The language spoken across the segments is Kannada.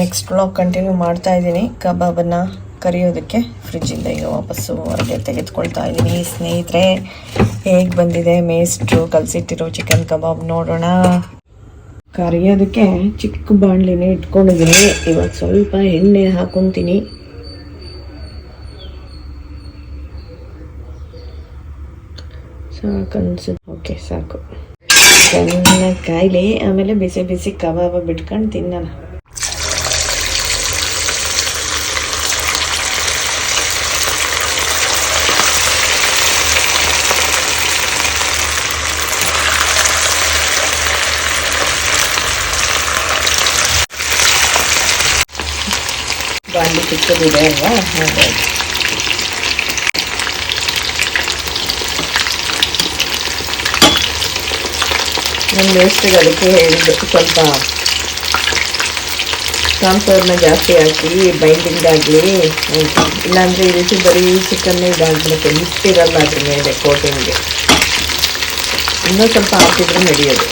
ನೆಕ್ಸ್ಟ್ ಬ್ಲಾಗ್ ಕಂಟಿನ್ಯೂ ಮಾಡ್ತಾ ಇದ್ದೀನಿ. ಕಬಾಬನ್ನು ಕರಿಯೋದಕ್ಕೆ ಫ್ರಿಜ್ಜಿಂದ ಈಗ ವಾಪಸ್ಸು ಹೊರಗೆ ತೆಗೆದುಕೊಳ್ತಾ ಇದ್ದೀನಿ. ಸ್ನೇಹಿತರೆ, ಹೇಗೆ ಬಂದಿದೆ ಮೇಸ್ಟ್ರು ಕಲಸಿಟ್ಟಿರೋ ಚಿಕನ್ ಕಬಾಬ್ ನೋಡೋಣ. ಕರಿಯೋದಕ್ಕೆ ಚಿಕ್ಕ ಬಾಣಲಿನೇ ಇಟ್ಕೊಂಡಿದ್ದೀನಿ. ಇವಾಗ ಸ್ವಲ್ಪ ಎಣ್ಣೆ ಹಾಕೊತೀನಿ. ಸಾಕು ಓಕೆ, ಸಾಕು. ಚೆನ್ನಾಗಿ ಕಾಯಿಲಿ, ಆಮೇಲೆ ಬಿಸಿ ಬಿಸಿ ಕಬಾಬ ಬಿಟ್ಕೊಂಡು ತಿನ್ನೋಣ. ಬಾಂಡಿ ಚಿಕ್ಕದಿದೆ ಅಲ್ವಾ ಹಾಗಾಗಿ ನನ್ನ ವೇಸ್ಟಿಗೆ ಅದಕ್ಕೆ ಹೇಳಿದ್ದು ಸ್ವಲ್ಪ ಕಾನ್ಫ್ಲೋರ್ನ ಜಾಸ್ತಿ ಹಾಕಿ ಬೈಂಡಿಂಗ್ ಆಗಲಿ ಇಲ್ಲಾಂದರೆ ಈ ರೀತಿ ಬರೀ ಚಿಕನ್ ಇದಾಗ್ಬಿಡುತ್ತೆ ಇರಲ್ಲ ಅದ್ರ ಮೇಲೆ ಕೋಟಿಂಗ್ಗೆ ಇನ್ನೂ ಸ್ವಲ್ಪ ಹಾಕಿದ್ರೆ ನಡೆಯೋದು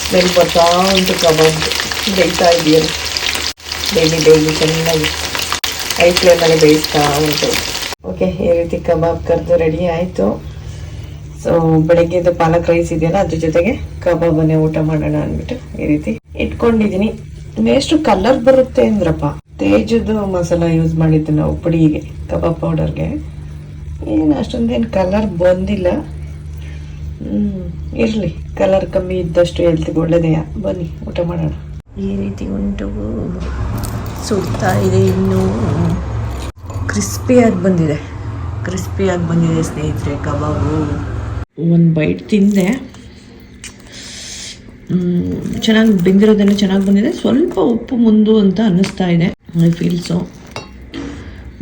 ಸ್ಮೆಲ್ ಬರ್ತಾ ಉಂಟು ಕಬಾಬ್ ಬೇಯ್ತಾ ಇದೆಯಲ್ಲ ಡೈಲಿ ಡೈಲಿ ಚೆನ್ನಾಗಿ ಐ ಫ್ಲೇಮಲ್ಲಿ ಬೇಯಿಸ್ತಾ ಉಂಟು. ಓಕೆ ಈ ರೀತಿ ಕಬಾಬ್ ಕರೆದು ರೆಡಿ ಆಯಿತು. ಸೊ ಬೆಳಗ್ಗೆದು ಪಾಲಕ್ ರೈಸ್ ಇದೆಯಲ್ಲ, ಅದ್ರ ಜೊತೆಗೆ ಕಬಾಬನ್ನೇ ಊಟ ಮಾಡೋಣ ಅಂದ್ಬಿಟ್ಟು ಈ ರೀತಿ ಇಟ್ಕೊಂಡಿದ್ದೀನಿ. ಎಷ್ಟು ಕಲರ್ ಬರುತ್ತೆ ಅಂದ್ರಪ್ಪ? ತೇಜದ್ದು ಮಸಾಲ ಯೂಸ್ ಮಾಡಿದ್ದು ನಾವು ಪುಡಿಗೆ, ಕಬಾಬ್ ಪೌಡರ್ಗೆ ಏನು, ಅಷ್ಟೊಂದೇನು ಕಲರ್ ಬಂದಿಲ್ಲ. ಇರಲಿ. ಕಲರ್ ಕಮ್ಮಿ ಇದ್ದಷ್ಟು ಹೆಲ್ತ್ಗೆ ಒಳ್ಳೆಯದೆಯಾ ಬನ್ನಿ, ಊಟ ಮಾಡೋಣ. ಈ ರೀತಿ ಉಂಟು. ಸುಡ್ತಾ ಇದೆ ಇನ್ನು. ಕ್ರಿಸ್ಪಿಯಾಗಿ ಬಂದಿದೆ. ಕ್ರಿಸ್ಪಿಯಾಗಿ ಬಂದಿದೆ ಸ್ನೇಹಿತರೆ, ಕಬಾಬು. ಒಂದು ಬೈಟ್ ತಿಂದೆ. ಚೆನ್ನಾಗಿ ಬೆಂದಿರೋದೆಲ್ಲ ಚೆನ್ನಾಗಿ ಬಂದಿದೆ. ಸ್ವಲ್ಪ ಉಪ್ಪು ಮುಂದು ಅಂತ ಅನ್ನಿಸ್ತಾ ಇದೆ. I feel so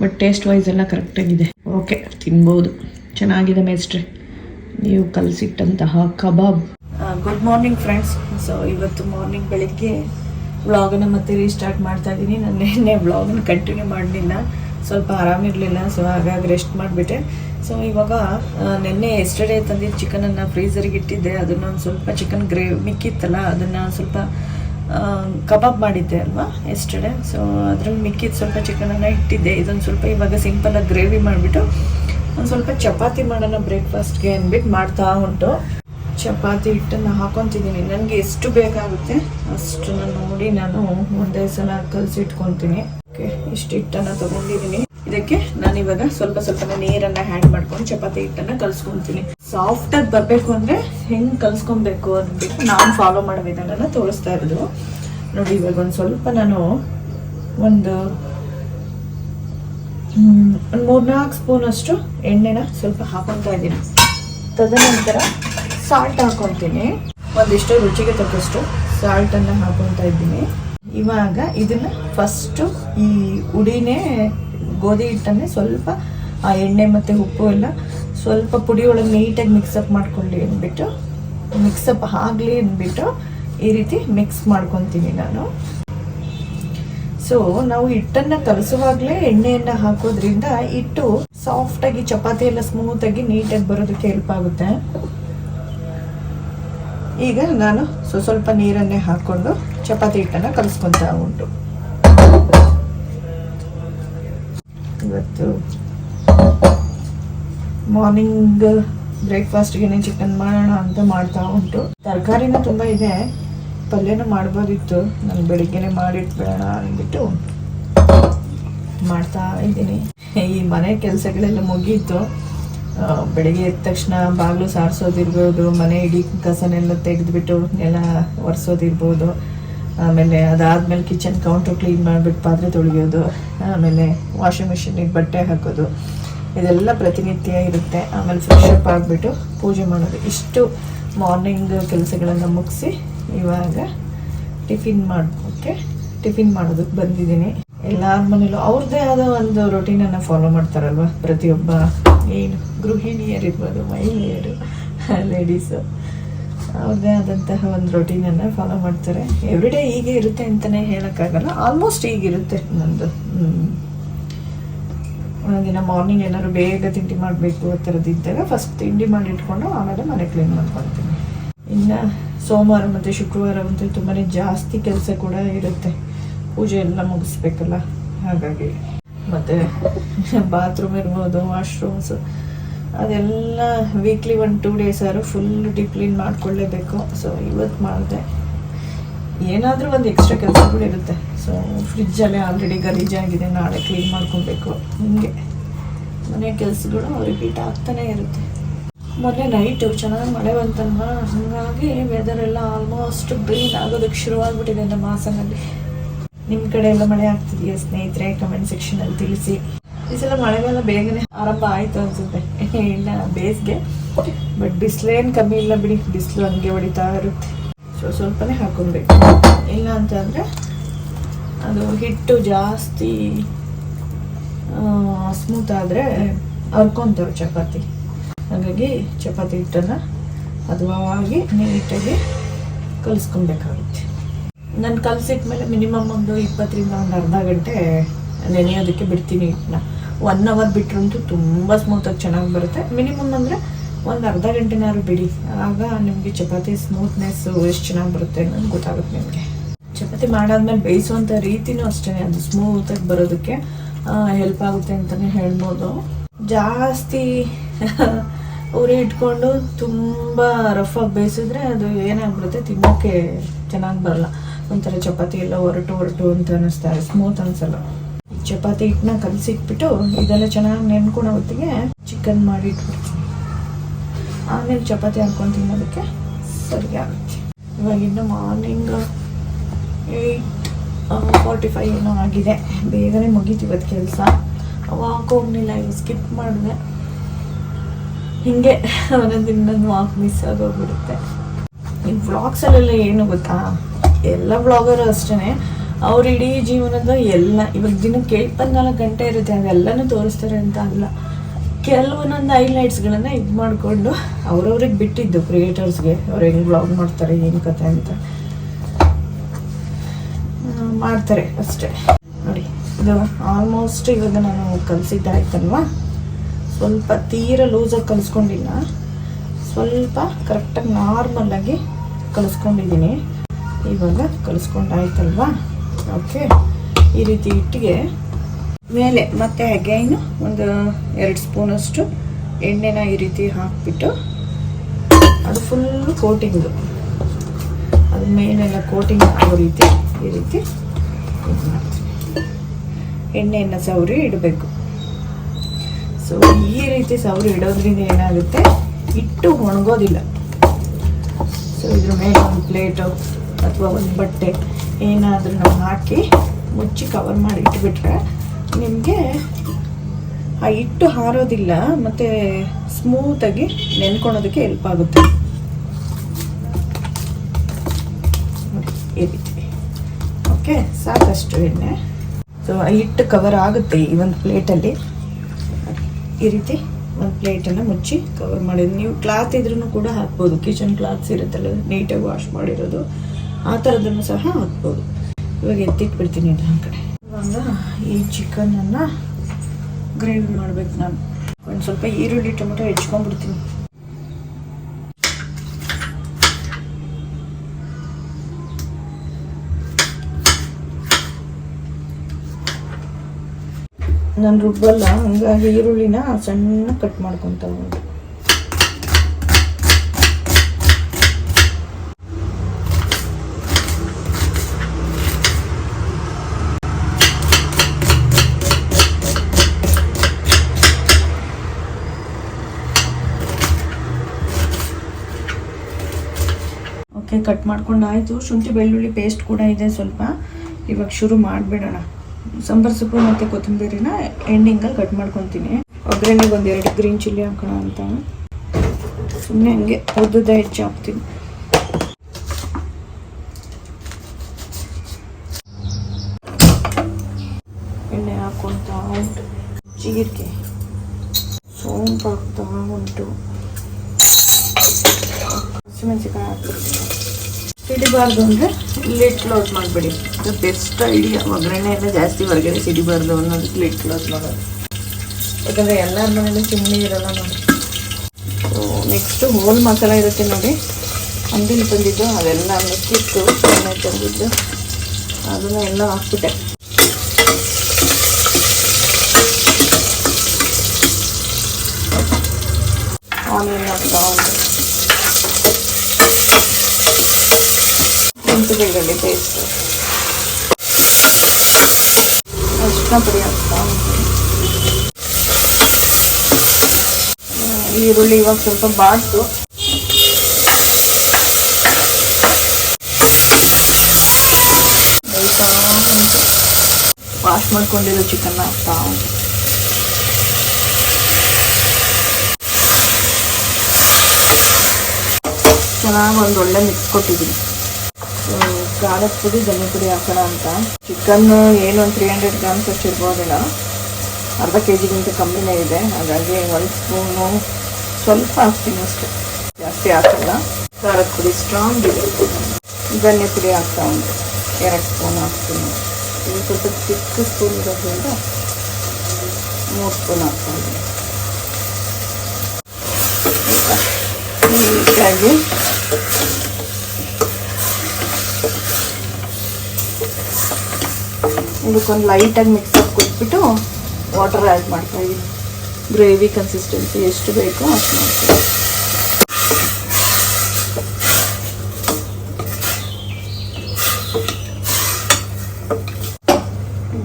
but taste wise ಎಲ್ಲ ಕರೆಕ್ಟಾಗಿದೆ ಓಕೆ ತಿನ್ಬೋದು. ಚೆನ್ನಾಗಿದೆ ಮೇಸ್ಟ್ರೆ ನೀವು ಕಲಸಿಟ್ಟಂತಹ ಕಬಾಬ್. ಗುಡ್ ಮಾರ್ನಿಂಗ್ ಫ್ರೆಂಡ್ಸ್ ಸೊ ಇವತ್ತು ಮಾರ್ನಿಂಗ್ ಬೆಳಿಗ್ಗೆ ವ್ಲಾಗನ್ನು ಮತ್ತೆ ರೀಸ್ಟಾರ್ಟ್ ಮಾಡ್ತಾ ಇದ್ದೀನಿ. ನಾನು ನಿನ್ನೆ ವ್ಲಾಗನ್ನು ಕಂಟಿನ್ಯೂ ಮಾಡಲಿಲ್ಲ. ಸ್ವಲ್ಪ ಆರಾಮಿರಲಿಲ್ಲ ಸೊ ಹಾಗಾಗಿ ರೆಸ್ಟ್ ಮಾಡಿಬಿಟ್ಟೆ. ಸೊ ಇವಾಗ ನಿನ್ನೆ ಎಸ್ಟರ್ಡೇ ತಂದಿದ್ದ ಚಿಕನನ್ನು ಫ್ರೀಸರಿಗೆ ಇಟ್ಟಿದ್ದೆ. ಅದನ್ನು ಒಂದು ಸ್ವಲ್ಪ ಚಿಕನ್ ಗ್ರೇ ಮಿಕ್ಕಿತ್ತಲ್ಲ, ಅದನ್ನು ಸ್ವಲ್ಪ ಕಬಾಬ್ ಮಾಡಿದ್ದೆ ಅಲ್ವಾ ಎಸ್ಟರ್ಡೇ ಸೊ ಅದ್ರಲ್ಲಿ ಮಿಕ್ಕಿದ ಸ್ವಲ್ಪ ಚಿಕನನ್ನು ಇಟ್ಟಿದ್ದೆ. ಇದೊಂದು ಸ್ವಲ್ಪ ಇವಾಗ ಸಿಂಪಲಾಗಿ ಗ್ರೇವಿ ಮಾಡಿಬಿಟ್ಟು, ಒಂದು ಸ್ವಲ್ಪ ಚಪಾತಿ ಮಾಡೋಣ ಬ್ರೇಕ್ಫಾಸ್ಟ್ಗೆ ಅಂದ್ಬಿಟ್ಟು ಮಾಡ್ತಾ ಉಂಟು. ಚಪಾತಿ ಹಿಟ್ಟನ್ನು ಹಾಕೊತಿದ್ದೀನಿ ನನಗೆ ಎಷ್ಟು ಬೇಕಾಗುತ್ತೆ ಅಷ್ಟನ್ನು ನೋಡಿ ನಾನು ಒಂದೇ ಸಲ ಕಲಸಿಟ್ಕೊತೀನಿ. ಓಕೆ, ಇಷ್ಟು ಹಿಟ್ಟನ್ನು ತೊಗೊಂಡಿದ್ದೀನಿ ಇದಕ್ಕೆ ನಾನು ಇವಾಗ ಸ್ವಲ್ಪ ಸ್ವಲ್ಪ ನೀರನ್ನ ಹ್ಯಾಂಡ್ ಮಾಡ್ಕೊಂಡು ಚಪಾತಿ ಹಿಟ್ಟನ್ನ ಕಲ್ಸ್ಕೊಂತೀನಿ. ಸಾಫ್ಟ್ ಆಗಿ ಬರಬೇಕು ಅಂದ್ರೆ ಹೆಂಗ್ ಕಲ್ಸ್ಕೊಬೇಕು ಅಂದ್ಬಿಟ್ಟು ನಾನು ಫಾಲೋ ಮಾಡೋ ವಿಧಾನನ ತೋರಿಸ್ತಾ ಇರೋದು. ನೋಡಿ, ಇವಾಗ ಒಂದು ಸ್ವಲ್ಪ ನಾನು ಒಂದು ಒಂದು ಮೂರ್ನಾಲ್ಕು ಸ್ಪೂನ್ ಅಷ್ಟು ಎಣ್ಣೆನ ಸ್ವಲ್ಪ ಹಾಕೊತಾ ಇದ್ದೀನಿ. ತದನಂತರ ಸಾಲ್ಟ್ ಹಾಕೊತೀನಿ. ಒಂದಿಷ್ಟು ರುಚಿಗೆ ತಕ್ಕಷ್ಟು ಸಾಲ್ಟನ್ನು ಹಾಕೊತಾ ಇದ್ದೀನಿ. ಇವಾಗ ಇದನ್ನ ಫಸ್ಟು ಈ ಉಡಿನೇ, ಗೋಧಿ ಹಿಟ್ಟನ್ನೇ ಸ್ವಲ್ಪ, ಆ ಎಣ್ಣೆ ಮತ್ತು ಉಪ್ಪು ಎಲ್ಲ ಸ್ವಲ್ಪ ಪುಡಿ ಒಳಗೆ ನೀಟಾಗಿ ಮಿಕ್ಸಪ್ ಮಾಡ್ಕೊಳ್ಳಿ ಅಂದ್ಬಿಟ್ಟು ಮಿಕ್ಸಪ್ ಆಗಲಿ ಅಂದ್ಬಿಟ್ಟು ಈ ರೀತಿ ಮಿಕ್ಸ್ ಮಾಡ್ಕೊತೀನಿ ನಾನು. ಸೊ ನಾವು ಹಿಟ್ಟನ್ನ ಕಲಸುವಾಗಲೇ ಎಣ್ಣೆಯನ್ನ ಹಾಕೋದ್ರಿಂದ ಹಿಟ್ಟು ಸಾಫ್ಟಾಗಿ ಚಪಾತಿ ಎಲ್ಲ ಸ್ಮೂತಾಗಿ ನೀಟಾಗಿ ಬರೋದಕ್ಕೆ ಹೆಲ್ಪ್ ಆಗುತ್ತೆ. ಈಗ ನಾನು ಸ್ವಲ್ಪ ಸ್ವಲ್ಪ ನೀರನ್ನೇ ಹಾಕೊಂಡು ಚಪಾತಿ ಹಿಟ್ಟನ್ನು ಕಲಿಸ್ಕೊಂತ ಉಂಟು. ಇವತ್ತು ಮಾರ್ನಿಂಗ್ ಬ್ರೇಕ್ಫಾಸ್ಟ್ಗೆ ಚಿಕನ್ ಮಾಡೋಣ ಅಂತ ಮಾಡ್ತಾ ಉಂಟು. ತರಕಾರಿನೂ ತುಂಬ ಇದೆ. ಪಲ್ಯನೂ ಮಾಡ್ಬೋದಿತ್ತು. ನಾನು ಬೆಳಿಗ್ಗೆನೆ ಮಾಡಿಟ್ಬೇಡ ಅಂದ್ಬಿಟ್ಟು ಮಾಡ್ತಾ ಇದ್ದೀನಿ. ಈ ಮನೆ ಕೆಲಸಗಳೆಲ್ಲ ಮುಗೀತು. ಬೆಳಿಗ್ಗೆ ಎದ್ದ ತಕ್ಷಣ ಬಾಗಿಲು ಸಾರಿಸೋದಿರ್ಬೋದು, ಮನೆ ಇಡೀ ಕಸನೆಲ್ಲ ತೆಗೆದ್ಬಿಟ್ಟು ಎಲ್ಲ ಒರೆಸೋದಿರ್ಬೋದು, ಆಮೇಲೆ ಅದಾದ್ಮೇಲೆ ಕಿಚನ್ ಕೌಂಟರ್ ಕ್ಲೀನ್ ಮಾಡಿಬಿಟ್ಟು ಪಾತ್ರೆ ತೊಳೆಯೋದು, ಆಮೇಲೆ ವಾಷಿಂಗ್ ಮಿಷಿನಿಗೆ ಬಟ್ಟೆ ಹಾಕೋದು, ಇದೆಲ್ಲ ಪ್ರತಿನಿತ್ಯ ಇರುತ್ತೆ. ಆಮೇಲೆ ಫ್ರೆಶ್ ಅಪ್ ಆಗಿಬಿಟ್ಟು ಪೂಜೆ ಮಾಡೋದು. ಇಷ್ಟು ಮಾರ್ನಿಂಗ್ ಕೆಲಸಗಳನ್ನು ಮುಗಿಸಿ ಇವಾಗ ಟಿಫಿನ್ ಮಾಡೋಕ್ಕೆ ಟಿಫಿನ್ ಮಾಡೋದಕ್ಕೆ ಬಂದಿದ್ದೀನಿ. ಎಲ್ಲರ ಮನೇಲೂ ಅವ್ರದ್ದೇ ಆದ ಒಂದು ರೊಟೀನನ್ನು ಫಾಲೋ ಮಾಡ್ತಾರಲ್ವ? ಪ್ರತಿಯೊಬ್ಬ ಏನು, ಗೃಹಿಣಿಯರಿರ್ಬೋದು, ಮಹಿಳೆಯರು ಲೇಡೀಸು ಅವ್ರದ್ದೇ ಆದಂತಹ ಒಂದು ರೊಟೀನನ್ನು ಫಾಲೋ ಮಾಡ್ತಾರೆ. ಎವ್ರಿಡೇ ಹೀಗೆ ಇರುತ್ತೆ ಅಂತಲೇ ಹೇಳೋಕ್ಕಾಗಲ್ಲ. ಆಲ್ಮೋಸ್ಟ್ ಹೀಗಿರುತ್ತೆ ನಂದು. ಒಂದೊಂದಿನ ಮಾರ್ನಿಂಗ್ ಏನಾದ್ರು ಬೇಗ ತಿಂಡಿ ಮಾಡಬೇಕು ಆ ಥರದ್ದು ಇದ್ದಾಗ ಫಸ್ಟ್ ತಿಂಡಿ ಮಾಡಿ ಇಟ್ಕೊಂಡು ಆಮೇಲೆ ಮನೆ ಕ್ಲೀನ್ ಮಾಡ್ಕೊಳ್ತೀನಿ. ಇನ್ನು ಸೋಮವಾರ ಮತ್ತು ಶುಕ್ರವಾರ ಅಂತೂ ತುಂಬಾ ಜಾಸ್ತಿ ಕೆಲಸ ಕೂಡ ಇರುತ್ತೆ. ಪೂಜೆ ಎಲ್ಲ ಮುಗಿಸ್ಬೇಕಲ್ಲ? ಹಾಗಾಗಿ ಮತ್ತು ಬಾತ್ರೂಮ್ ಇರ್ಬೋದು ವಾಶ್ರೂಮ್ಸ್ ಅದೆಲ್ಲ ವೀಕ್ಲಿ ಒನ್ ಟೂ ಡೇಸ್ ಆದ್ರು ಫುಲ್ ಡಿಪ್ಲೀನ್ ಮಾಡ್ಕೊಳ್ಳೇಬೇಕು. ಸೊ ಇವತ್ತು ಮಾಡಿದೆ. ಏನಾದರೂ ಒಂದು ಎಕ್ಸ್ಟ್ರಾ ಕೆಲಸಗಳು ಇರುತ್ತೆ. ಸೊ ಫ್ರಿಜ್ಜಲ್ಲೇ ಆಲ್ರೆಡಿ ಗಲೀಜಾಗಿದೆ ನಾಳೆ ಕ್ಲೀನ್ ಮಾಡ್ಕೊಬೇಕು. ಹಿಂಗೆ. ಮನೆ ಕೆಲಸಗಳು ರಿಪೀಟ್ ಆಗ್ತಾನೇ ಇರುತ್ತೆ. ಮೊನ್ನೆ ನೈಟು ಚೆನ್ನಾಗಿ ಮಳೆ ಬಂತಲ್ವಾ? ಹಾಗಾಗಿ ವೆದರ್ ಎಲ್ಲ ಆಲ್ಮೋಸ್ಟ್ ಗ್ರೀನ್ ಆಗೋದಕ್ಕೆ ಶುರುವಾಗ್ಬಿಟ್ಟಿದೆ ನಮ್ಮ ಹಾಸನಲ್ಲಿ. ನಿಮ್ಮ ಕಡೆ ಎಲ್ಲ ಮಳೆ ಆಗ್ತಿದೆಯಾ ಸ್ನೇಹಿತರೆ ಕಮೆಂಟ್ ಸೆಕ್ಷನಲ್ಲಿ ತಿಳಿಸಿ. ಈ ಸಲ ಮಳೆಗಾಲ ಬೇಗನೆ ಆರಂಭ ಆಯಿತು ಅನ್ಸುತ್ತೆ. ಇಲ್ಲ, ಬೇಸಿಗೆ. ಬಟ್ ಬಿಸಿಲೇನು ಕಮ್ಮಿ ಇಲ್ಲ ಬಿಡಿ, ಬಿಸಿಲು ಹಂಗೆ ಹೊಡಿತಾ ಇರುತ್ತೆ. ಸೊ ಸ್ವಲ್ಪನೇ ಹಾಕೊಬೇಕು. ಇಲ್ಲ ಅಂತಂದರೆ ಅದು ಹಿಟ್ಟು ಜಾಸ್ತಿ ಸ್ಮೂತ್ ಆದರೆ ಹರ್ಕೊತವೆ ಚಪಾತಿ. ಹಾಗಾಗಿ ಚಪಾತಿ ಹಿಟ್ಟನ್ನು ಹದವಾಗಿ ನೀಟಾಗಿ ಕಲಿಸ್ಕೊಬೇಕಾಗುತ್ತೆ. ನಾನು ಕಲಸಿಟ್ಮೇಲೆ ಮಿನಿಮಮ್ ಒಂದು ಇಪ್ಪತ್ತರಿಂದ ಒಂದು ಅರ್ಧ ಗಂಟೆ ನೆನೆಯೋದಕ್ಕೆ ಬಿಡ್ತೀನಿ ಹಿಟ್ಟನ್ನ ಒನ್ ಅವರ್ ಬಿಟ್ರಂತೂ ತುಂಬ ಸ್ಮೂತಾಗಿ ಚೆನ್ನಾಗಿ ಬರುತ್ತೆ. ಮಿನಿಮಮ್ ಅಂದರೆ ಒಂದು ಅರ್ಧ ಗಂಟೆನಾದ್ರು ಬಿಡಿ. ಆಗ ನಿಮಗೆ ಚಪಾತಿ ಸ್ಮೂತ್ನೆಸ್ಸು ಎಷ್ಟು ಚೆನ್ನಾಗಿ ಬರುತ್ತೆ ಅನ್ನೋದು ಗೊತ್ತಾಗುತ್ತೆ ನಿಮಗೆ. ಚಪಾತಿ ಮಾಡಾದ್ಮೇಲೆ ಬೇಯಿಸುವಂಥ ರೀತಿನೂ ಅಷ್ಟೇ, ಅದು ಸ್ಮೂತಾಗಿ ಬರೋದಕ್ಕೆ ಹೆಲ್ಪ್ ಆಗುತ್ತೆ ಅಂತಲೇ ಹೇಳ್ಬೋದು. ಜಾಸ್ತಿ ಉರಿ ಇಟ್ಕೊಂಡು ತುಂಬ ರಫಾಗಿ ಬೇಯಿಸಿದ್ರೆ ಅದು ಏನಾಗ್ಬಿಡುತ್ತೆ ತಿನ್ನೋಕ್ಕೆ ಚೆನ್ನಾಗಿ ಬರಲ್ಲ. ಒಂಥರ ಚಪಾತಿ ಎಲ್ಲ ಹೊರಟು ಹೊರಟು ಅಂತ ಅನ್ನಿಸ್ತಾರೆ. ಸ್ಮೂತ್ ಅನ್ಸಲ್ಲ. ಚಪಾತಿ ಹಿಟ್ಟನ್ನ ಕಲಸಿಟ್ಬಿಟ್ಟು ಇದೆಲ್ಲ ಚೆನ್ನಾಗಿ ನೆನ್ಕೊಳೋ ಹೊತ್ತಿಗೆ ಚಿಕನ್ ಮಾಡಿ ಇಟ್ಬಿಡ್ತೀನಿ ಆಮೇಲೆ ಚಪಾತಿ ಹಾಕ್ಕೊಂಡು ತಿನ್ನೋದಕ್ಕೆ ಸರಿ ಆಗುತ್ತೆ ಇವಾಗ ಇನ್ನು ಮಾರ್ನಿಂಗ್ ಏಯ್ಟ್ ಫಾರ್ಟಿ ಫೈವ್ ಏನೋ ಆಗಿದೆ. ಬೇಗನೆ ಮುಗೀತು ಇವತ್ತು ಕೆಲಸ. ವಾಕ್ ಹೋಗ್ಲಿಲ್ಲ, ಇವಾಗ ಸ್ಕಿಪ್ ಮಾಡಿದೆ. ಹಿಂಗೆ ಒಂದೊಂದು ಇನ್ನೊಂದು ವಾಕ್ ಮಿಸ್ ಆಗೋಗ್ಬಿಡುತ್ತೆ. ಈ ವ್ಲಾಗ್ಸಲ್ಲೆಲ್ಲ ಏನು ಗೊತ್ತಾ? ಎಲ್ಲ ಬ್ಲಾಗರು ಅಷ್ಟೇ ಅವ್ರ ಇಡೀ ಜೀವನದ ಎಲ್ಲ, ಇವಾಗ ದಿನಕ್ಕೆ ಇಪ್ಪತ್ನಾಲ್ಕು ಗಂಟೆ ಇರುತ್ತೆ ಅದೆಲ್ಲನೂ ತೋರಿಸ್ತಾರೆ ಅಂತ ಅಲ್ಲ. ಕೆಲವೊಂದೊಂದು ಹೈಲೈಟ್ಸ್ಗಳನ್ನು ಇದು ಮಾಡಿಕೊಂಡು ಅವ್ರವ್ರಿಗೆ ಬಿಟ್ಟಿದ್ದು ಕ್ರಿಯೇಟರ್ಸ್ಗೆ ಅವ್ರು ಹೆಂಗೆ ಬ್ಲಾಗ್ ಮಾಡ್ತಾರೆ, ಏನು ಕತೆ ಅಂತ. ಮಾಡ್ತಾರೆ ಅಷ್ಟೇ. ನೋಡಿ, ಇದು ಆಲ್ಮೋಸ್ಟ್ ಇವಾಗ ನಾನು ಕಲಿಸಿದ್ದಾಯ್ತಲ್ವಾ ಸ್ವಲ್ಪ ತೀರ ಲೂಸಾಗಿ ಕಲಿಸ್ಕೊಂಡಿಲ್ಲ. ಸ್ವಲ್ಪ ಕರೆಕ್ಟಾಗಿ ನಾರ್ಮಲಾಗಿ ಕಲಿಸ್ಕೊಂಡಿದ್ದೀನಿ. ಇವಾಗ ಕಲಿಸ್ಕೊಂಡಾಯ್ತಲ್ವಾ? ಓಕೆ ಈ ರೀತಿ ಹಿಟ್ಟಿಗೆ ಮೇಲೆ ಮತ್ತೆ ಅಗೈನು ಒಂದು ಎರಡು ಸ್ಪೂನಷ್ಟು ಎಣ್ಣೆನ ಈ ರೀತಿ ಹಾಕ್ಬಿಟ್ಟು ಅದು ಫುಲ್ಲು ಕೋಟಿಂಗು ಅದು ಮೇಲೆಲ್ಲ ಕೋಟಿಂಗ್ ಹಾಕೋ ರೀತಿ ಈ ರೀತಿ ಇದು ಎಣ್ಣೆಯನ್ನು ಸವರಿ ಇಡಬೇಕು. ಸೊ ಈ ರೀತಿ ಸವರಿ ಇಡೋದ್ರಿಂದ ಏನಾಗುತ್ತೆ? ಹಿಟ್ಟು ಒಣಗೋದಿಲ್ಲ. ಸೊ ಇದ್ರ ಮೇಲೆ ಒಂದು ಪ್ಲೇಟು ಅಥವಾ ಒಂದು ಬಟ್ಟೆ ಏನಾದರೂ ನಾವು ಹಾಕಿ ಮುಚ್ಚಿ ಕವರ್ ಮಾಡಿ ಇಟ್ಬಿಟ್ರೆ ನಿಮಗೆ ಆ ಹಿಟ್ಟು ಹಾರೋದಿಲ್ಲ, ಮತ್ತು ಸ್ಮೂತಾಗಿ ನೆನ್ಕೊಳೋದಕ್ಕೆ ಹೆಲ್ಪ್ ಆಗುತ್ತೆ. ಈ ರೀತಿ ಓಕೆ ಸಾಕಷ್ಟು ಎಣ್ಣೆ. ಸೊ ಆ ಹಿಟ್ಟು ಕವರ್ ಆಗುತ್ತೆ ಈ ಒಂದು ಪ್ಲೇಟಲ್ಲಿ ಈ ರೀತಿ ಒಂದು ಪ್ಲೇಟನ್ನು ಮುಚ್ಚಿ ಕವರ್ ಮಾಡಿದ್ರು ನೀವು ಕ್ಲಾತ್ ಇದ್ರೂ ಕೂಡ ಹಾಕ್ಬೋದು. ಕಿಚನ್ ಕ್ಲಾತ್ಸ್ ಇರುತ್ತಲ್ಲ ನೀಟಾಗಿ ವಾಶ್ ಮಾಡಿರೋದು. ಆ ಥರದನ್ನು ಸಹ ಹಾಕ್ಬೋದು. ಇವಾಗ ಎತ್ತಿಟ್ಬಿಡ್ತೀನಿ ಇದು ಆ ಕಡೆ. ಇವಾಗ ಈ ಚಿಕನನ್ನು ಗ್ರೇವಿ ಮಾಡ್ಬೇಕು ನಾನು. ಒಂದು ಸ್ವಲ್ಪ ಈರುಳ್ಳಿ, ಟೊಮೆಟೊ ಹೆಚ್ಕೊಂಡ್ಬಿಡ್ತೀನಿ. ನಾನು ರುಬ್ಬಲ್ಲ, ಹಂಗಾಗಿ ಈರುಳ್ಳಿನ ಸಣ್ಣ ಕಟ್ ಮಾಡ್ಕೊತ ಹೋಗೋದು ಓಕೆ ಕಟ್ ಮಾಡ್ಕೊಂಡು ಆಯಿತು ಶುಂಠಿ ಬೆಳ್ಳುಳ್ಳಿ ಪೇಸ್ಟ್ ಕೂಡ ಇದೆ ಸ್ವಲ್ಪ. ಇವಾಗ ಶುರು ಮಾಡಿಬಿಡೋಣ. ಸಾಂಬಾರ್ ಸೊಪ್ಪು ಮತ್ತು ಕೊತ್ತಂಬರಿನ ಎಂಡಿಂಗಲ್ಲಿ ಕಟ್ ಮಾಡ್ಕೊತೀನಿ. ಒಗ್ಗರಣೆಗೆ ಒಂದೆರಡು ಗ್ರೀನ್ ಚಿಲ್ಲಿ ಹಾಕೋಣ ಅಂತ. ಸುಮ್ಮನೆ ಹಂಗೆ ಉದ್ದುದ ಹೆಚ್ಚು ಹಾಕ್ತೀನಿ ಎಣ್ಣೆ ಹಾಕ್ಕೊತಾ ಉಂಟು ಜೀರಿಗೆ ಸೋಂಪು ಹಾಕ್ತಾ ಉಂಟು ಹಸಿಮೆಣಸಿಕಾಯಿ ಹಾಕ್ಬಿಡ್ತೀನಿ ಸಿಡಿಬಾರ್ದು ಅಂದರೆ ಲಿಡ್ ಕ್ಲೋಸ್ ಮಾಡಿಬಿಡಿ. ಬೆಸ್ಟ್ ಐಡಿಯಾ ಒಗ್ಗರಣೆ ಎಲ್ಲ ಜಾಸ್ತಿ ಹೊರಗಡೆ ಸಿಡಿಬಾರ್ದು ಅನ್ನೋದಕ್ಕೆ ಲಿಡ್ ಕ್ಲೋಸ್ ಮಾಡೋದು. ಯಾಕಂದರೆ ಎಲ್ಲರ ಮನೇಲಿ ಚಿಮ್ನಿ ಇರೋಲ್ಲ ನೋಡಿ. ನೆಕ್ಸ್ಟು ಹೋಲ್ ಮಸಾಲ ಇರುತ್ತೆ ನೋಡಿ. ಅಂಗಡಿಲಿ ತಂದಿದ್ದು ಅದೆಲ್ಲ ಮಿಕ್ಕಿತ್ತು ಎಣ್ಣೆ ತಂದಿದ್ದು. ಅದನ್ನು ಎಲ್ಲ ಹಾಕ್ಬಿಟ್ಟೆ. ಆನಿಯನ್ ಹಾಕ್ತಾ ಮೆಣಸು ಬೆಳ್ಳುಳ್ಳಿ ಪೇಸ್ಟು ಅರಿಶಿನ ಪುಡಿ ಹಾಕ್ತಾ ಈರುಳ್ಳಿ ಇವಾಗ ಸ್ವಲ್ಪ ಬಾಡ್ತು ವಾಶ್ ಮಾಡ್ಕೊಂಡಿರೋ ಚಿಕನ್ ಹಾಕ್ತಾ ಚೆನ್ನಾಗಿ ಒಂದು ಒಳ್ಳೆ ಮಿಕ್ಸ್ ಕೊಟ್ಟಿದ್ದೀನಿ ಖಾರದ ಪುಡಿ ಧನಿ ಪುಡಿ ಹಾಕೋಣ ಅಂತ. ಚಿಕನ್ ಏನು ಒಂದು ತ್ರೀ ಹಂಡ್ರೆಡ್ ಗ್ರಾಮ್ಸ್ ಅಷ್ಟು ಇರ್ಬೋದಿಲ್ಲ. ಅರ್ಧ ಕೆ ಜಿಗಿಂತ ಕಮ್ಮಿನೇ ಇದೆ. ಹಾಗಾಗಿ ಒಂದು ಸ್ಪೂನು ಸ್ವಲ್ಪ ಹಾಕ್ತೀನಿ ಅಷ್ಟೇ. ಜಾಸ್ತಿ ಹಾಕಲ್ಲ. ಖಾರದ ಪುಡಿ ಸ್ಟ್ರಾಂಗ್ ಇದೆ. ಧನಿ ಪುಡಿ ಹಾಕ್ತಾ ಉಂಟು. ಎರಡು ಸ್ಪೂನ್ ಹಾಕ್ತೀನಿ. ಇದು ಸ್ವಲ್ಪ ಚಿಕ್ಕ ಸ್ಪೂನ್ ಇರೋದ್ರಿಂದ ಮೂರು ಸ್ಪೂನ್ ಹಾಕ್ತಾ ನೀಟಾಗಿ ಇದಕ್ಕೊಂದು ಲೈಟಾಗಿ ಮಿಕ್ಸಪ್ ಕೊಟ್ಬಿಟ್ಟು ವಾಟರ್ ಆ್ಯಡ್ ಮಾಡ್ತಾ ಇದ್ದೀನಿ ಗ್ರೇವಿ ಕನ್ಸಿಸ್ಟೆನ್ಸಿ ಎಷ್ಟು ಬೇಕೋ ಅಷ್ಟು ಮಾಡ್ತೀನಿ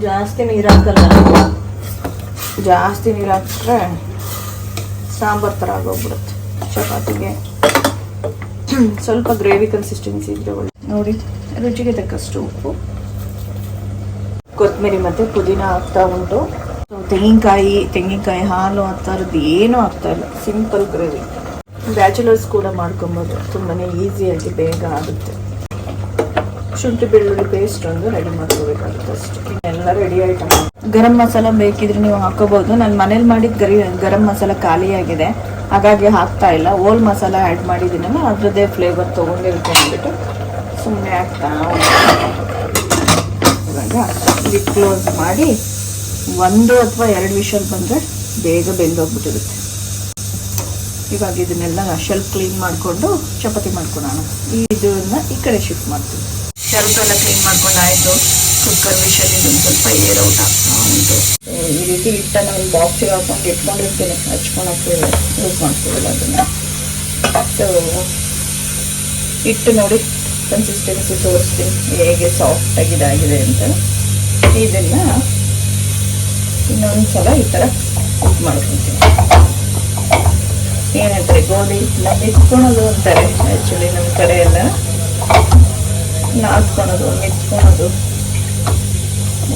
ಜಾಸ್ತಿ ನೀರು ಹಾಕಲ್ಲ? ಜಾಸ್ತಿ ನೀರು ಹಾಕಿದ್ರೆ ಸಾಂಬಾರು ಥರ ಆಗೋಗ್ಬಿಡುತ್ತೆ ಚಪಾತಿಗೆ. ಸ್ವಲ್ಪ ಗ್ರೇವಿ ಕನ್ಸಿಸ್ಟೆನ್ಸಿ ಇದ್ರೆ ಒಳ್ಳೆ. ನೋಡಿ ರುಚಿಗೆ ತಕ್ಕಷ್ಟು ಉಪ್ಪು. ಕೊತ್ತಂಬರಿ ಮತ್ತು ಪುದೀನ ಹಾಕ್ತಾ ಉಂಟು. ತೆಂಗಿನಕಾಯಿ ತೆಂಗಿನಕಾಯಿ ಹಾಲು ಆ ಥರದ್ದು ಏನೂ ಇಲ್ಲ. ಸಿಂಪಲ್ ಗ್ರೇವಿ ಬ್ಯಾಚುಲರ್ಸ್ ಕೂಡ ಮಾಡ್ಕೊಬೋದು. ತುಂಬಾ ಈಸಿಯಾಗಿ ಬೇಗ ಆಗುತ್ತೆ. ಶುಂಠಿ, ಬೆಳ್ಳುಳ್ಳಿ ಪೇಸ್ಟ್ ಒಂದು ರೆಡಿ ಮಾಡ್ಕೋಬೇಕಾಗುತ್ತೆ ಅಷ್ಟು. ಎಲ್ಲ ರೆಡಿ ಐಟಮ್ ಗರಂ ಮಸಾಲ ಬೇಕಿದ್ರೆ ನೀವು ಹಾಕೋಬಹುದು ನಾನು ಮನೇಲಿ ಮಾಡಿದ ಗರಿ, ಗರಂ ಮಸಾಲ ಖಾಲಿಯಾಗಿದೆ. ಹಾಗಾಗಿ ಹಾಕ್ತಾ ಇಲ್ಲ. ಓಲ್ ಮಸಾಲ ಆ್ಯಡ್ ಮಾಡಿದ್ದೀನಲ್ಲ, ಅದರದ್ದೇ ಫ್ಲೇವರ್ ತೊಗೊಂಡಿರ್ತೀನಿ ಅಂದ್ಬಿಟ್ಟು ಸುಮ್ಮನೆ ಹಾಕ್ತಾ ಇವಾಗ ಲಿಡ್ ಕ್ಲೋಸ್ ಮಾಡಿ ಒಂದು ಅಥವಾ ಎರಡು ವಿಷಲ್ ಬಂದರೆ ಬೇಗ ಬೆಂದೋಗ್ಬಿಟ್ಟಿರುತ್ತೆ. ಇವಾಗ ಇದನ್ನೆಲ್ಲ ಶೆಲ್ಫ್ ಕ್ಲೀನ್ ಮಾಡಿಕೊಂಡು ಚಪಾತಿ ಮಾಡ್ಕೊಳ್ಳೋಣ ಇದನ್ನ ಈ ಕಡೆ ಶಿಫ್ಟ್ ಮಾಡ್ತೀವಿ. ಶೆಲ್ಫ್ ಎಲ್ಲ ಕ್ಲೀನ್ ಮಾಡ್ಕೊಂಡು ಆಯಿತು. ಕುಕ್ಕರ್ ವಿಷಲ್ ಇದೊಂದು ಸ್ವಲ್ಪ ಏರ್ ಔಟ್ ಆಗ್ತಾ ಉಂಟು. ಈ ರೀತಿ ಹಿಟ್ಟನ್ನು ಒಂದು ಬಾಕ್ಸಿಗೆ ಹಾಕೊಂಡು ಇಟ್ಕೊಂಡಿರ್ತೀನಿ. ಹಚ್ಕೊಳಕ್ಕೆ ಯೂಸ್ ಮಾಡ್ತೀವಲ್ಲ ಅದನ್ನು. ಹಿಟ್ಟು ನೋಡಿ ಕನ್ಸಿಸ್ಟೆನ್ಸಿ ತೋರಿಸ್ತೀನಿ. ಹೇಗೆ ಸಾಫ್ಟಾಗಿ ಇದಾಗಿದೆ ಅಂತ. ಇದನ್ನ ಇನ್ನೊಂದು ಸಲ ಈ ಥರ ಕುಕ್ ಮಾಡ್ಕೊತೀನಿ. ಏನಂತಾರೆ, ಗೋಧಿ ಹಿಟ್ಟನ್ನ ಮೆತ್ಕೊಳೋದು ಅಂತಾರೆ. ಆ್ಯಕ್ಚುಲಿ ನಮ್ಮ ಕಡೆ ಎಲ್ಲ ನಾದ್ಕೊಳೋದು, ಮೆತ್ಕೊಳೋದು.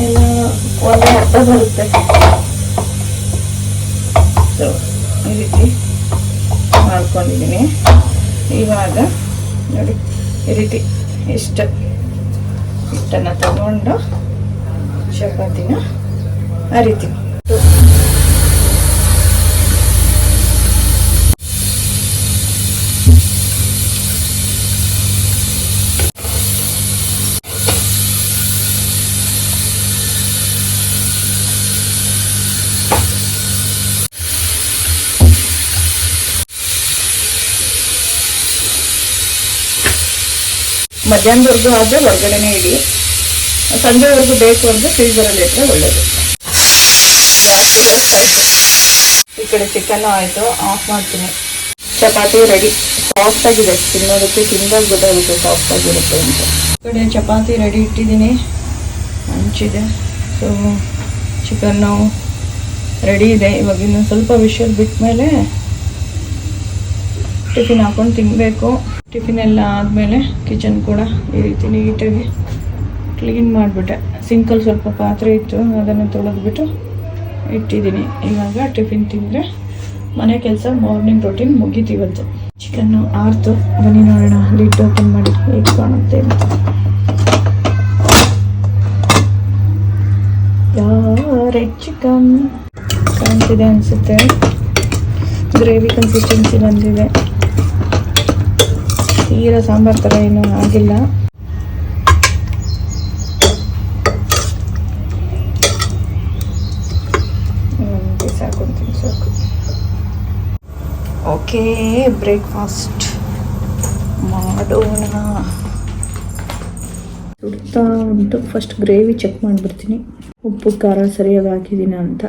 ಎಲ್ಲ ಒಂದು ಅರ್ಥ ಬರುತ್ತೆ. ಸೊ ಈ ರೀತಿ ಮಾಡ್ಕೊಂಡಿದ್ದೀನಿ. ಇವಾಗ ನೋಡಿ, ಈ ರೀತಿ ಇಷ್ಟ. ಇಷ್ಟನ್ನು ತಗೊಂಡು ಚಪಾತಿನ ಅರಿತೀನಿ ಮಧ್ಯಾಹ್ನದವರೆಗೂ ಆದರೆ ಹೊರಗಡೆನೇ ಇಡಿ. ಸಂಜೆವರೆಗೂ ಬೇಕು ಅಂದರೆ ಫ್ರೀಸರಲ್ಲಿ ಇಟ್ಟರೆ ಒಳ್ಳೆಯದು ಈ ಕಡೆ ಚಿಕನ್ನು ಆಯಿತು ಆಫ್ ಮಾಡ್ತೀನಿ. ಚಪಾತಿ ರೆಡಿ ಸಾಫ್ಟ್ ಆಗಿದೆ, ತಿನ್ನೋದಕ್ಕೆ ತಿಂದಾಗ ಗೊತ್ತಾಗುತ್ತೆ ಸಾಫ್ಟ್ ಆಗಿರುತ್ತೆ ಅಂತ. ಈ ಕಡೆ ಚಪಾತಿ ರೆಡಿ ಇಟ್ಟಿದ್ದೀನಿ. ಹಂಚಿದೆ. ಸೊ ಚಿಕನ್ನು ರೆಡಿ ಇದೆ. ಇವಾಗ ಇನ್ನು ಸ್ವಲ್ಪ ವಿಷಲ್ ಬಿಟ್ಟ ಮೇಲೆ ಟಿಫಿನ್ ಹಾಕೊಂಡು ತಿನ್ನಬೇಕು ಟಿಫಿನ್ ಎಲ್ಲ ಆದಮೇಲೆ ಕಿಚನ್ ಕೂಡ ಈ ರೀತಿ ನೀಟಾಗಿ ಕ್ಲೀನ್ ಮಾಡಿಬಿಟ್ಟೆ. ಸಿಂಕಲ್ಲಿ ಸ್ವಲ್ಪ ಪಾತ್ರೆ ಇತ್ತು, ಅದನ್ನು ತೊಳೆದ್ಬಿಟ್ಟು ಇಟ್ಟಿದ್ದೀನಿ. ಇವಾಗ ಟಿಫಿನ್ ತಿಂದರೆ ಮನೆ ಕೆಲಸ ಮಾರ್ನಿಂಗ್ ರೊಟೀನ್ ಮುಗೀತೀವಂತು ಚಿಕನ್ನು ಆರ್ತು, ಬನ್ನಿ ನೋಡೋಣ. ಲಿಡ್ ಓಪನ್ ಮಾಡಿ. ಹೇಗೆ ಕಾಣುತ್ತೆ ರೆಡ್ ಚಿಕನ್ ಕಾಣ್ತಿದೆ ಅನಿಸುತ್ತೆ. ಗ್ರೇವಿ ಕನ್ಸಿಸ್ಟೆನ್ಸಿ ಬಂದಿದೆ. ತೀರಾ ಸಾಂಬಾರ್ ಥರ ಏನೂ ಆಗಿಲ್ಲ ಒಂದು ಪೀಸ್ ಹಾಕೊಂತೀನಿ ಸಾಕು ಓಕೆ ಬ್ರೇಕ್ಫಾಸ್ಟ್ ಮಾಡೋಣ. ಸುಡ್ತಾ ಉಂಟು. ಫಸ್ಟ್ ಗ್ರೇವಿ ಚೆಕ್ ಮಾಡಿಬಿಡ್ತೀನಿ. ಉಪ್ಪು, ಖಾರ ಸರಿಯಾಗಿ ಹಾಕಿದ್ದೀನ ಅಂತ.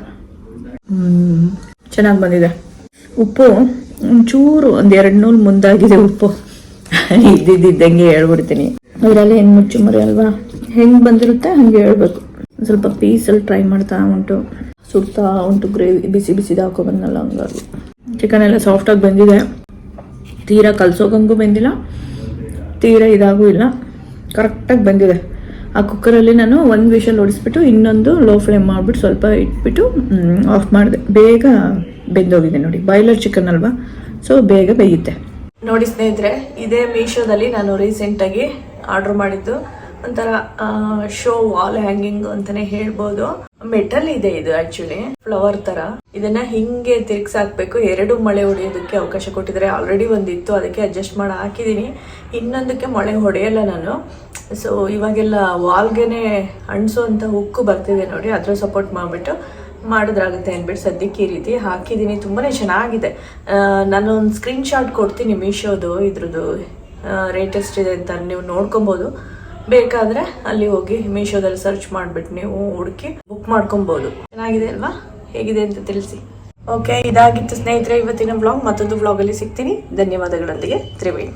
ಚೆನ್ನಾಗಿ ಬಂದಿದೆ. ಉಪ್ಪು, ಒಂಚೂರು ಒಂದು ಎರಡು ನೂರು ಮುಂದಾಗಿದೆ ಉಪ್ಪು. ಇದ್ದಿದ್ದಂಗೆ ಹೇಳ್ಬಿಡ್ತೀನಿ. ಅದರಲ್ಲಿ ಏನು ಮುಚ್ಚು ಮರಿ ಅಲ್ವಾ? ಹೆಂಗೆ ಬಂದಿರುತ್ತೆ ಹಾಗೆ ಹೇಳ್ಬೇಕು. ಸ್ವಲ್ಪ ಪೀಸಲ್ಲಿ ಟ್ರೈ ಮಾಡ್ತಾ ಉಂಟು. ಸುಡ್ತಾ ಉಂಟು ಗ್ರೇವಿ ಬಿಸಿ ಬಿಸಿದು ಹಾಕೋ ಬಂದಲ್ಲ ಹಂಗಾಗಿ. ಚಿಕನ್ ಎಲ್ಲ ಸಾಫ್ಟಾಗಿ ಬಂದಿದೆ. ತೀರಾ ಕಲಸೋಗಂಗೂ ಬಂದಿಲ್ಲ. ತೀರಾ ಇದಾಗೂ ಇಲ್ಲ. ಕರೆಕ್ಟಾಗಿ ಬಂದಿದೆ. ಆ ಕುಕ್ಕರಲ್ಲಿ ನಾನು ಒಂದು ವಿಷಲ್ ಓಡಿಸ್ಬಿಟ್ಟು ಇನ್ನೊಂದು ಲೋ ಫ್ಲೇಮ್ ಮಾಡಿಬಿಟ್ಟು ಸ್ವಲ್ಪ ಇಟ್ಬಿಟ್ಟು ಆಫ್ ಮಾಡಿದೆ. ಬೇಗ ಬೆಂದೋಗಿದೆ ನೋಡಿ. ಬಾಯ್ಲರ್ ಚಿಕನ್ ಅಲ್ವಾ? ಸೊ ಬೇಗ ಬೇಯುತ್ತೆ. ನೋಡಿ ಸ್ನೇಹಿತರೆ, ಇದೇ ಮೀಶೋದಲ್ಲಿ ನಾನು ರೀಸೆಂಟಾಗಿ ಆರ್ಡರ್ ಮಾಡಿದ್ದು. ಒಂಥರ ಶೋ ವಾಲ್ ಹ್ಯಾಂಗಿಂಗ್ ಅಂತಾನೆ ಹೇಳ್ಬೋದು. ಮೆಟಲ್ ಇದೆ ಇದು ಆಕ್ಚುಲಿ ಫ್ಲವರ್ ತರ. ಇದನ್ನ ಹಿಂಗೆ ತಿರ್ಗ್ಸ್ ಹಾಕ್ಬೇಕು ಎರಡು ಮಳೆ ಹೊಡೆಯೋದಕ್ಕೆ ಅವಕಾಶ ಕೊಟ್ಟಿದ್ರೆ ಆಲ್ರೆಡಿ ಒಂದಿತ್ತು, ಅದಕ್ಕೆ ಅಡ್ಜಸ್ಟ್ ಮಾಡಿ, ಹಾಕಿದೀನಿ. ಇನ್ನೊಂದಕ್ಕೆ ಮಳೆ ಹೊಡೆಯಲ್ಲ ನಾನು. ಸೊ ಇವಾಗೆಲ್ಲ ವಾಲ್ಗೆನೆ ಅಂಟಿಸುವಂತ ಹುಕ್ಕು ಬರ್ತಿದೆ ನೋಡಿ ಅದ್ರ ಸಪೋರ್ಟ್ ಮಾಡ್ಬಿಟ್ಟು ಮಾಡಿದ್ರಾಗುತ್ತೆ ಅಂದ್ಬಿಟ್ಟು ಸದ್ಯಕ್ಕೆ ಈ ರೀತಿ ಹಾಕಿದ್ದೀನಿ ತುಂಬಾನೇ ಚೆನ್ನಾಗಿದೆ. ನಾನು ಒಂದು ಸ್ಕ್ರೀನ್ ಶಾಟ್ ಕೊಡ್ತೀನಿ ಮೀಶೋದು ಇದ್ರದ್ದು ರೇಟೆಸ್ಟ್ ಇದೆ ಅಂತ ನೀವು ನೋಡ್ಕೊಬೋದು. ಬೇಕಾದ್ರೆ ಅಲ್ಲಿ ಹೋಗಿ ಮೀಶೋದಲ್ಲಿ ಸರ್ಚ್ ಮಾಡಿಬಿಟ್ಟು ನೀವು ಹುಡುಕಿ ಬುಕ್ ಮಾಡ್ಕೊಬೋದು. ಚೆನ್ನಾಗಿದೆ ಅಲ್ವಾ? ಹೇಗಿದೆ ಅಂತ ತಿಳಿಸಿ. ಓಕೆ ಇದಾಗಿತ್ತು ಸ್ನೇಹಿತರೆ, ಇವತ್ತಿನ ಬ್ಲಾಗ್ ಮತ್ತೊಂದು ಬ್ಲಾಗಲ್ಲಿ ಸಿಗ್ತೀನಿ. ಧನ್ಯವಾದಗಳೊಂದಿಗೆ. ತ್ರಿವೇಣಿ.